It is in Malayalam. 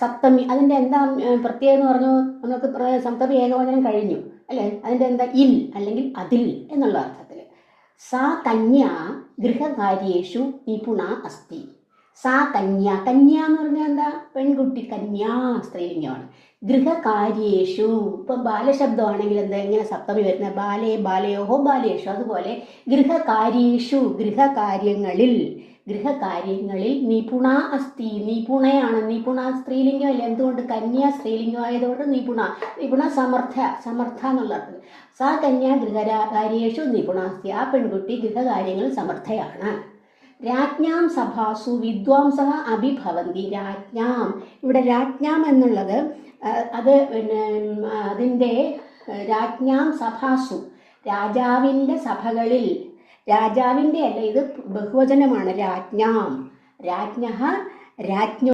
സപ്തമി. അതിന്റെ എന്താ പ്രത്യേകം എന്ന് പറഞ്ഞു? നമുക്ക് സപ്തമി ഏകവചനം കഴിഞ്ഞു അല്ലേ? അതിന്റെ എന്താ? ഇൽ അല്ലെങ്കിൽ അതിൽ എന്നുള്ള അർത്ഥത്തിൽ സാ കന്യ ഗൃഹകാര്യേഷു നിപുണ അസ്തി. സാ കന്യ കന്യ എന്ന് പറഞ്ഞാൽ എന്താ? പെൺകുട്ടി കന്യാ സ്ത്രീലിംഗമാണ്. ഗൃഹകാര്യേഷു ഇപ്പം ബാലശബ്ദമാണെങ്കിൽ എന്താ ഇങ്ങനെ സപ്തമി വരുന്നത്? ബാലേ ബാലയോഹോ ബാലേഷു അതുപോലെ ഗൃഹകാര്യേഷു ഗൃഹകാര്യങ്ങളിൽ ഗൃഹകാര്യങ്ങളിൽ നിപുണ അസ്തി നിപുണയാണ്. നിപുണ സ്ത്രീലിംഗമല്ല എന്തുകൊണ്ട് കന്യാ സ്ത്രീലിംഗം ആയതുകൊണ്ട് നിപുണ നിപുണ സമർത്ഥ സമർത്ഥ എന്നുള്ള അർത്ഥം സാ കന്യാ ഗൃഹകാര്യേഷു നിപുണാസ്തി ആ പെൺകുട്ടി ഗൃഹകാര്യങ്ങളിൽ സമർത്ഥയാണ്. രാജ്ഞാം സഭാസു വിദ്വാംസ അഭിഭവന്തി. രാജ്ഞാം ഇവിടെ രാജ്ഞാം എന്നുള്ളത് അത് പിന്നെ അതിന്റെ രാജ്ഞാം സഭാസു. രാജാവിന്റെ സഭകളിൽ രാജാവിന്റെ അല്ല ഇത് ബഹുവചനമാണ് രാജ്ഞാം. രാജ്ഞ രാജ്ഞ